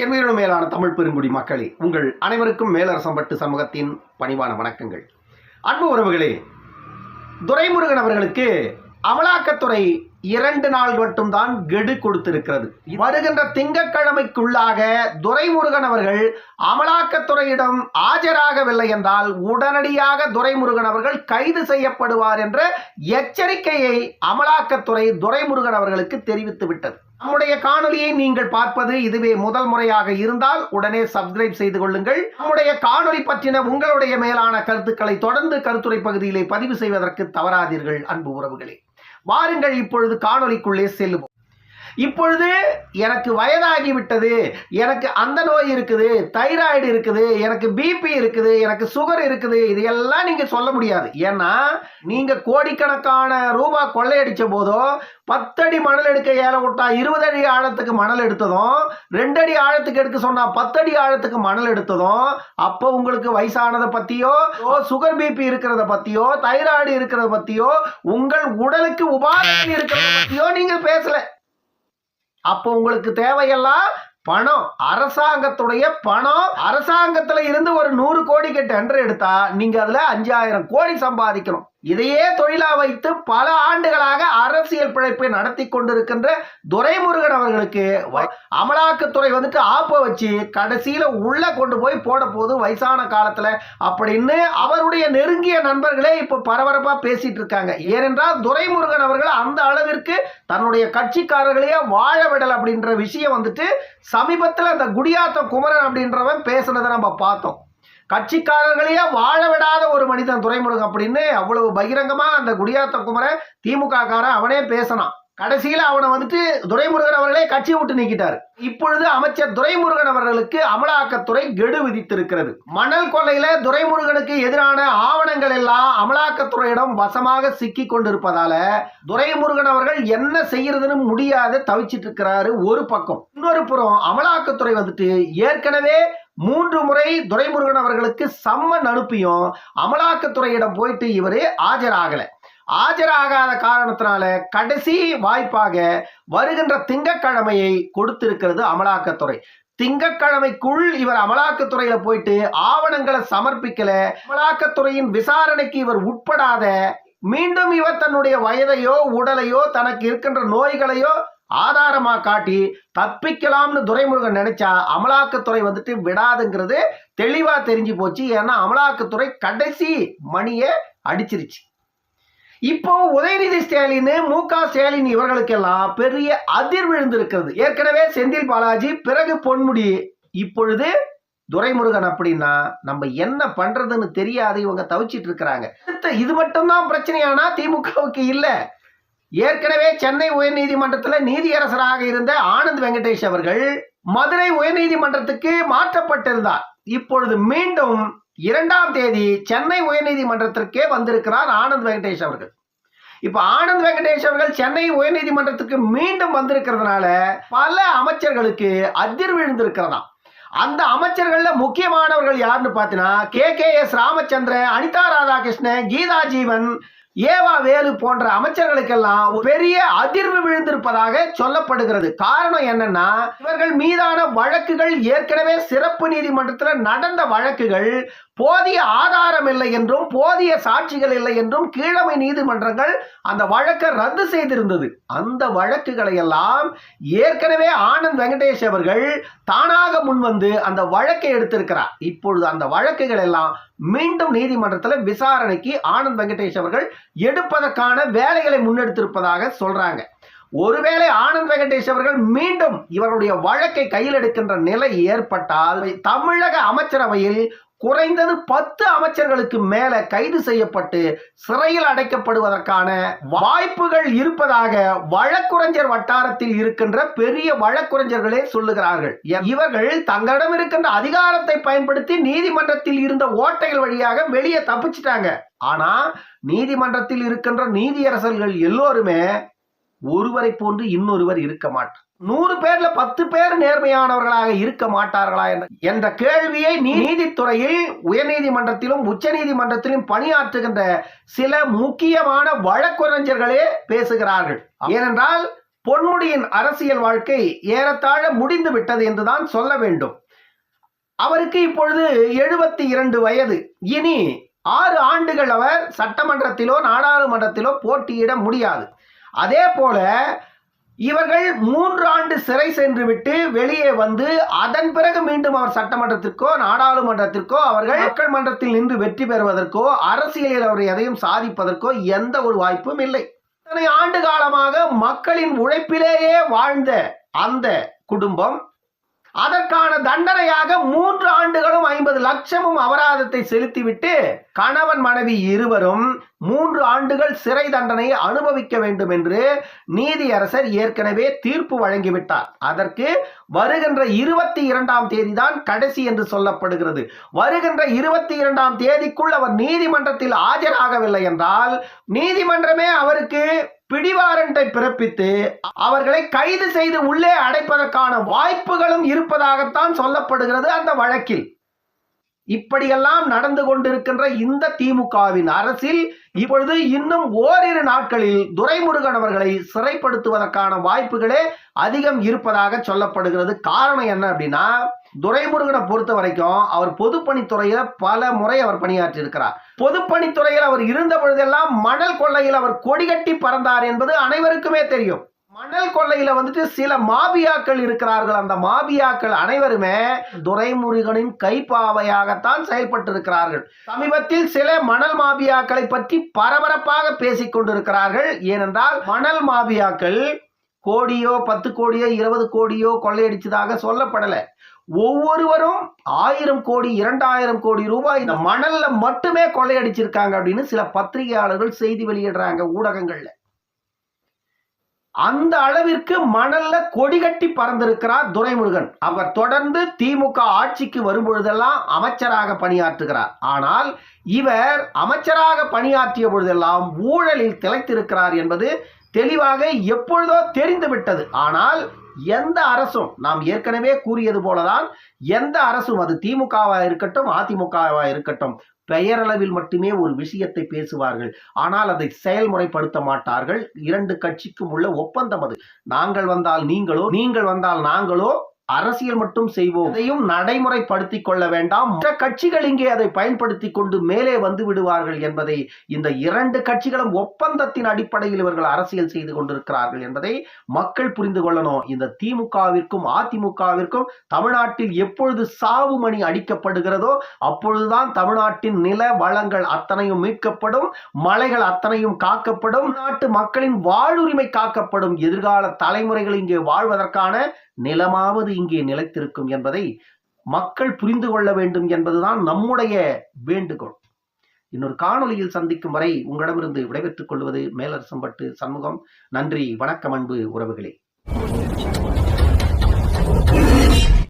என் மேலான தமிழ் பெருங்குடி மக்களே உங்கள் அனைவருக்கும் மேலரசம்பட்டு சமூகத்தின் பணிவான வணக்கங்கள். அன்பு உறவுகளே துரைமுருகன் அவர்களுக்கு அமலாக்கத்துறை இரண்டு நாள் மட்டும்தான் கெடு கொடுத்திருக்கிறது. வருகின்ற திங்கட்கிழமைக்குள்ளாக துரைமுருகன் அவர்கள் அமலாக்கத்துறையிடம் ஆஜராகவில்லை என்றால் உடனடியாக துரைமுருகன் அவர்கள் கைது செய்யப்படுவார் என்ற எச்சரிக்கையை அமலாக்கத்துறை துரைமுருகன் அவர்களுக்கு தெரிவித்து விட்டது. நம்முடைய காணொலியை நீங்கள் பார்ப்பது இதுவே முதல் முறையாக இருந்தால் உடனே சப்ஸ்கிரைப் செய்து கொள்ளுங்கள். நம்முடைய காணொலி பற்றின உங்களுடைய மேலான கருத்துக்களை தொடர்ந்து கருத்துரை பகுதியிலே பதிவு செய்வதற்கு தவறாதீர்கள் அன்பு உறவுகளே. வாருங்கள் இப்பொழுது காணொலிக்குள்ளே செல்லுவோம். இப்பொழுது எனக்கு வயதாகி விட்டது எனக்கு அந்த நோய் இருக்குது தைராய்டு இருக்குது எனக்கு பிபி இருக்குது எனக்கு சுகர் இருக்குது இதையெல்லாம் நீங்க சொல்ல முடியாது. ஏன்னா நீங்க கோடிக்கணக்கான ரூபா கொள்ளையடிச்ச போதோ பத்தடி மணல் எடுக்க ஏல விட்டா இருபது அடி ஆழத்துக்கு மணல் எடுத்ததும் ரெண்டடி ஆழத்துக்கு எடுக்க சொன்னா பத்தடி ஆழத்துக்கு மணல் எடுத்ததும் அப்போ உங்களுக்கு வயசானதை பத்தியோ சுகர் பிபி இருக்கிறத பத்தியோ தைராய்டு இருக்கிறத பத்தியோ உங்கள் உடலுக்கு உபாதை இருக்கிறத பத்தியோ நீங்க பேசல. அப்போ உங்களுக்கு தேவையெல்லாம் பணம். அரசாங்கத்துடைய பணம். அரசாங்கத்துல இருந்து ஒரு நூறு கோடிக்கு டெண்டர் எடுத்தா நீங்க அதுல அஞ்சாயிரம் கோடி சம்பாதிக்கணும். இதையே தொழிலா வைத்து பல ஆண்டுகளாக அரசியல் பிழைப்பை நடத்தி கொண்டிருக்கின்ற துரைமுருகன் அவர்களுக்கு அமலாக்கத்துறை வந்துட்டு ஆப்ப வச்சு கடைசியில உள்ள கொண்டு போய் போட போது வயசான காலத்துல அப்படின்னு அவருடைய நெருங்கிய நண்பர்களே இப்ப பரபரப்பா பேசிட்டு இருக்காங்க. ஏனென்றால் துரைமுருகன் அவர்கள் அந்த அளவிற்கு தன்னுடைய கட்சிக்காரர்களையே வாழ விடல் அப்படின்ற விஷயம் வந்துட்டு சமீபத்தில் அந்த குடியாத்தம் குமரன் அப்படின்றவன் பேசுனதை நம்ம பார்த்தோம். கட்சிக்காரர்களையே வாழ விடாத ஒரு மனிதன் துரைமுருகன் அப்படின்னு அவ்வளவு பகிரங்கமா அந்த குடியாத்த குமரை திமுக காரன் அவனே பேசினான். கடைசியில் அவனை வந்துட்டு துரைமுருகன் அவர்களே கட்சி விட்டு நீக்கிட்டார். இப்பொழுது அமைச்சர் துரைமுருகன் அவர்களுக்கு அமலாக்கத்துறை கெடு விதித்திருக்கிறது. மணல் கொள்ளையில துரைமுருகனுக்கு எதிரான ஆவணங்கள் எல்லாம் அமலாக்கத்துறையிடம் வசமாக சிக்கி கொண்டிருப்பதால துரைமுருகன் அவர்கள் என்ன செய்யறதுன்னு முடியாத தவிச்சிட்டு இருக்கிறாரு ஒரு பக்கம். இன்னொரு புறம் அமலாக்கத்துறை வந்துட்டு ஏற்கனவே மூன்று முறை துரைமுருகன் அவர்களுக்கு சம்மன் அனுப்பியும் அமலாக்கத்துறையிடம் போயிட்டு இவர் ஆஜராகலை. ஆஜராகாத காரணத்தினால கடைசி வாய்ப்பாக வருகின்ற திங்கக்கிழமையை கொடுத்திருக்கிறது அமலாக்கத்துறை திங்கட்கிழமைக்குள் இவர் அமலாக்கத்துறையில போயிட்டு ஆவணங்களை சமர்ப்பிக்கல. அமலாக்கத்துறையின் விசாரணைக்கு இவர் உட்படாத மீண்டும் இவர் தன்னுடைய வயதையோ உடலையோ தனக்கு இருக்கின்ற நோய்களையோ ஆதாரமா காட்டி தப்பிக்கலாம்னு துரைமுருகன் நினைச்சா அமலாக்கத்துறை வந்துட்டு விடாதுங்கிறது தெளிவா தெரிஞ்சு போச்சு. ஏன்னா அமலாக்கத்துறை கடைசி மணியை அடிச்சிருச்சு. இப்போ உதயநிதி ஸ்டாலின் மு க ஸ்டாலின் இவர்களுக்கெல்லாம் பெரிய அதிர் விழுந்திருக்கிறது. ஏற்கனவே செந்தில் பாலாஜி பிறகு பொன்முடி இப்பொழுது துரைமுருகன் அப்படின்னா நம்ம என்ன பண்றதுன்னு தெரியாது. இவங்க தவிச்சிட்டு இருக்கிறாங்க. இது மட்டும்தான் பிரச்சனையானா? திமுகவுக்கு இல்லை. ஏற்கனவே சென்னை உயர்நீதிமன்றத்தில் நீதியரசராக இருந்த ஆனந்த் வெங்கடேஷ் அவர்கள் மதுரை உயர்நீதிமன்றத்துக்கு மாற்றப்பட்டிருந்தார். இப்பொழுது மீண்டும் இரண்டாம் தேதி சென்னை உயர்நீதிமன்றத்திற்கே வந்திருக்கிறார் ஆனந்த் வெங்கடேஷ் அவர்கள். இப்ப ஆனந்த் வெங்கடேஷ் அவர்கள் சென்னை உயர்நீதிமன்றத்துக்கு மீண்டும் வந்திருக்கிறதுனால பல அமைச்சர்களுக்கு அதிர் விழுந்திருக்கிறதாம் அந்த அமைச்சர்கள்ல முக்கியமானவர்கள் யாருன்னு பார்த்தீங்கன்னா K K S Ramachandran Anitha Radhakrishnan Geetha Jeevan E V Velu போன்ற அமைச்சர்களுக்கெல்லாம் பெரிய அதிர்வு விழுந்திருப்பதாக சொல்லப்படுகிறது. காரணம் என்னன்னா இவர்கள் மீதான வழக்குகள் ஏற்கனவே சிறப்பு நீதிமன்றத்தில் நடந்த வழக்குகள் போதிய ஆதாரம் இல்லை என்றும் போதிய சாட்சிகள் இல்லை என்றும் கீழமை நீதிமன்றங்கள் அந்த வழக்கை ரத்து செய்திருந்தது. அந்த வழக்குகளை எல்லாம் ஏற்கனவே ஆனந்த் வெங்கடேஷ் அவர்கள் தானாக முன்வந்து அந்த வழக்கை எடுத்திருக்கிறார். இப்பொழுது அந்த வழக்குகள் எல்லாம் மீண்டும் நீதிமன்றத்தில் விசாரணைக்கு ஆனந்த் வெங்கடேஷ் அவர்கள் எடுப்பதற்கான வேலைகளை முன்னெடுத்திருப்பதாக சொல்றாங்க. ஒருவேளை ஆனந்த் வெங்கடேஷ் அவர்கள் மீண்டும் இவருடைய வழக்கை கையில் எடுக்கின்ற நிலை ஏற்பட்டால் தமிழக அமைச்சரவையில் குறைந்தது பத்து அமைச்சர்களுக்கு மேல கைது செய்யப்பட்டு சிறையில் அடைக்கப்படுவதற்கான வாய்ப்புகள் இருப்பதாக வழக்குரைஞர் வட்டாரத்தில் இருக்கின்ற பெரிய வழக்குரைஞர்களே சொல்லுகிறார்கள். இவர்கள் தங்களிடம் இருக்கின்ற அதிகாரத்தை பயன்படுத்தி நீதிமன்றத்தில் இருந்த ஓட்டைகள் வழியாக வெளியே தப்பிச்சிட்டாங்க. ஆனா நீதிமன்றத்தில் இருக்கின்ற நீதியரசர்கள் எல்லோருமே ஒருவரை போன்று இன்னொருவர் இருக்க மாட்டார். நூறு பேர்ல பத்து பேர் நேர்மையானவர்களாக இருக்க மாட்டார்களா என்ற என்ற கேள்வியை நீதித்துறையில் உயர்நீதிமன்றத்திலும் உச்ச நீதிமன்றத்திலும் பணியாற்றுகின்ற சில முக்கியமான வழக்குரைஞர்களே பேசுகிறார்கள். ஏனென்றால் பொன்முடியின் அரசியல் வாழ்க்கை ஏறத்தாழ முடிந்து விட்டது என்றுதான் சொல்ல வேண்டும். அவருக்கு இப்பொழுது எழுபத்தி இரண்டு வயது. இனி ஆறு ஆண்டுகள் அவர் சட்டமன்றத்திலோ நாடாளுமன்றத்திலோ போட்டியிட முடியாது. அதே போல இவர்கள் மூன்று ஆண்டு சிறை சென்று விட்டு வெளியே வந்து அதன் பிறகு மீண்டும் அவர் சட்டமன்றத்திற்கோ நாடாளுமன்றத்திற்கோ அவர்கள் மக்கள் மன்றத்தில் நின்று வெற்றி பெறுவதற்கோ அரசியலில் அவர் எதையும் சாதிப்பதற்கோ எந்த ஒரு வாய்ப்பும் இல்லை. இத்தனை ஆண்டு காலமாக மக்களின் உழைப்பிலேயே வாழ்ந்த அந்த குடும்பம் அதற்கான தண்டனையாக மூன்று ஆண்டுகளும் ஐம்பது லட்சமும் அபராதத்தை செலுத்திவிட்டு கணவன் மனைவி இருவரும் மூன்று ஆண்டுகள் சிறை தண்டனையை அனுபவிக்க வேண்டும் என்று நீதியரசர் ஏற்கனவே தீர்ப்பு வழங்கிவிட்டார். அதற்கு வருகின்ற இருபத்தி இரண்டாம் தேதி தான் கடைசி என்று சொல்லப்படுகிறது. வருகின்ற இருபத்தி இரண்டாம் தேதிக்குள் அவர் நீதிமன்றத்தில் ஆஜராகவில்லை என்றால் நீதிமன்றமே அவருக்கு பிடிவாரண்டை பிறப்பித்து அவர்களை கைது செய்து உள்ளே அடைப்பதற்கான வாய்ப்புகளும் இருப்பதாகத்தான் சொல்லப்படுகிறது அந்த வழக்கில். இப்படியெல்லாம் நடந்து கொண்டிருக்கின்ற இந்த திமுகவின் அரசில் இப்பொழுது இன்னும் ஓரிரு நாட்களில் துரைமுருகன் அவர்களை சிறைப்படுத்துவதற்கான வாய்ப்புகளே அதிகம் இருப்பதாக சொல்லப்படுகிறது. காரணம் என்ன அப்படின்னா துரைமுருகனை பொறுத்த வரைக்கும் அவர் பொதுப்பணித்துறையில பல முறை அவர் பணியாற்றி இருக்கிறார் பொதுப்பணித்துறையில் அவர் இருந்த பொழுதெல்லாம் மணல் கொள்ளையில் அவர் கொடிகட்டி பறந்தார் என்பது அனைவருக்குமே தெரியும். மணல் கொள்ளையில வந்துட்டு சில மாபியாக்கள் இருக்கிறார்கள். அந்த மாபியாக்கள் அனைவருமே துரைமுருகனின் கைப்பாவையாகத்தான் செயல்பட்டு இருக்கிறார்கள் சமீபத்தில் சில மணல் மாபியாக்களை பற்றி பரபரப்பாக பேசிக் கொண்டிருக்கிறார்கள் ஏனென்றால் மணல் மாபியாக்கள் கோடியோ பத்து கோடியோ இருபது கோடியோ கொள்ளையடிச்சதாக சொல்லப்படல. ஒவ்வொருவரும் ஆயிரம் கோடி இரண்டாயிரம் கோடி ரூபாய் இந்த மணல்ல மட்டுமே கொள்ளையடிச்சிருக்காங்க அப்படின்னு சில பத்திரிகையாளர்கள் செய்தி வெளியிடுறாங்க ஊடகங்கள்ல. அந்த அளவிற்கு மணல்ல கொடி கட்டி பறந்திருக்கிறார் துரைமுருகன். அவர் தொடர்ந்து திமுக ஆட்சிக்கு வரும்பொழுதெல்லாம் அமைச்சராக பணியாற்றுகிறார். ஆனால் இவர் அமைச்சராக பணியாற்றிய பொழுதெல்லாம் ஊழலில் திளைத்திருக்கிறார் என்பது தெளிவாக எப்பொழுதோ தெரிந்துவிட்டது ஆனால் எந்த அரசும் நாம் ஏற்கனவே கூறியது போலதான் எந்த அரசும் அது திமுகவா இருக்கட்டும் அதிமுகவா இருக்கட்டும் பெயரளவில் மட்டுமே ஒரு விஷயத்தை பேசுவார்கள். ஆனால் அதை செயல்முறைப்படுத்த மாட்டார்கள். இரண்டு கட்சிக்கும் உள்ள ஒப்பந்தம் அது. நாங்கள் வந்தால் நீங்களோ நீங்கள் வந்தால் நாங்களோ அரசியல் மட்டும் செய்வோம். அதையும் நடைமுறைப்படுத்திக் கொள்ள வேண்டாம். மற்ற கட்சிகள் இங்கே அதை பயன்படுத்தி கொண்டு மேலே வந்து விடுவார்கள் என்பதை இந்த இரண்டு கட்சிகளும் ஒப்பந்தத்தின் அடிப்படையில் இவர்கள் அரசியல் செய்து கொண்டிருக்கிறார்கள் என்பதை மக்கள் புரிந்து கொள்ளணும். இந்த திமுகவிற்கும் அதிமுகவிற்கும் தமிழ்நாட்டில் எப்பொழுது சாவு மணி அடிக்கப்படுகிறதோ அப்பொழுதுதான் தமிழ்நாட்டின் நில வளங்கள் அத்தனையும் மீட்கப்படும் மலைகள் அத்தனையும் காக்கப்படும் நாட்டு மக்களின் வாழ்வுரிமை காக்கப்படும். எதிர்கால தலைமுறைகள் இங்கே வாழ்வதற்கான நிலமாவது இங்கே நிலைத்திருக்கும் என்பதை மக்கள் புரிந்து கொள்ள வேண்டும் என்பதுதான் நம்முடைய வேண்டுகோள். இன்னொரு காணொலியில் சந்திக்கும் வரை உங்களிடமிருந்து விடைபெற்றுக் கொள்வது மேலரசம்பட்டு சண்முகம். நன்றி வணக்கம் அன்பு உறவுகளே.